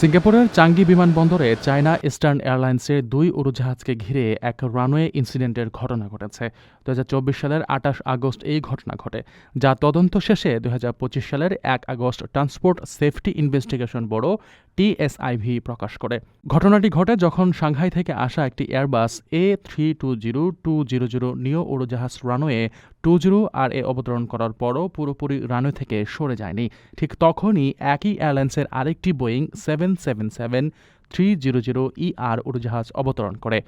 সিঙ্গাপুরের চাঙ্গি বিমানবন্দরে China eastern এয়ারলাইন্সের দুই উড়োজাহাজকে ঘিরে এক রানওয়ে ইনসিডেন্টের ঘটনা ঘটেছে। দু হাজার চব্বিশ সালের আঠাশ আগস্ট এই ঘটনা ঘটে, যা তদন্ত শেষে দু হাজার পঁচিশ সালের এক August transport safety investigation bureau TSIB প্রকাশ করে। ঘটনাটি ঘটে যখন সাংহাই থেকে আসা একটি airbus A three two zero two zero zero neo উড়োজাহাজ রানওয়ে টু জিরো আর এ অবতরণ করার পরও পুরোপুরি রানওয়ে থেকে সরে যায়নি। ঠিক তখনই একই এয়ারলাইন্সের আরেকটি Boeing seven seven seven three zero zero E R উড়োজাহাজ অবতরণ করে।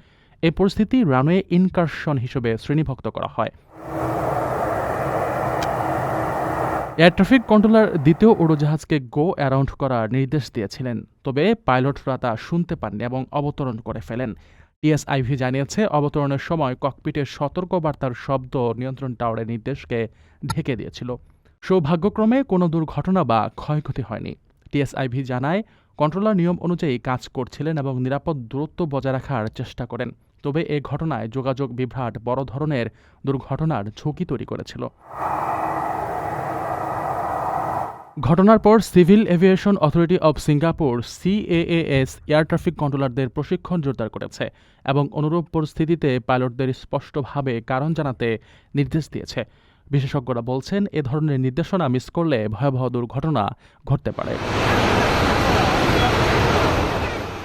এই পরিস্থিতি রানওয়ে ইনকারশন হিসেবে শ্রেণীভুক্ত করা হয়। এয়ার ট্রাফিক কন্ট্রোলার দ্বিতীয় উড়োজাহাজকে গো অ্যারাউন্ড করার নির্দেশ দিয়েছিলেন, তবে পাইলটরা তা শুনতে পাননি এবং অবতরণ করে ফেলেন। টিএসআইভি জানিয়েছে, অবতরণের সময় ককপিটের সতর্কবার্তার শব্দ নিয়ন্ত্রণ টাওয়ারের নির্দেশকে ঢেকে দিয়েছিল। সৌভাগ্যক্রমে কোনো দুর্ঘটনা বা ক্ষয়ক্ষতি হয়নি। টিএসআইভি জানায়, কন্ট্রোলার নিয়ম অনুযায়ী কাজ করছিলেন এবং নিরাপদ দূরত্ব বজায় রাখার চেষ্টা করেন, তবে এ ঘটনায় যোগাযোগ বিভ্রাট বড় ধরনের দুর্ঘটনার ঝুঁকি তৈরি করেছিল। ঘটনার পর civil aviation authority of Singapore, CAAS, air traffic কন্ট্রোলারদের প্রশিক্ষণ জোরদার করেছে এবং অনুরূপ পরিস্থিতিতে পাইলটদের স্পষ্টভাবে কারণ জানাতে নির্দেশ দিয়েছে। বিশেষজ্ঞরা বলছেন, এ ধরনের নির্দেশনা মিস করলে ভয়াবহ দুর্ঘটনা ঘটতে পারে।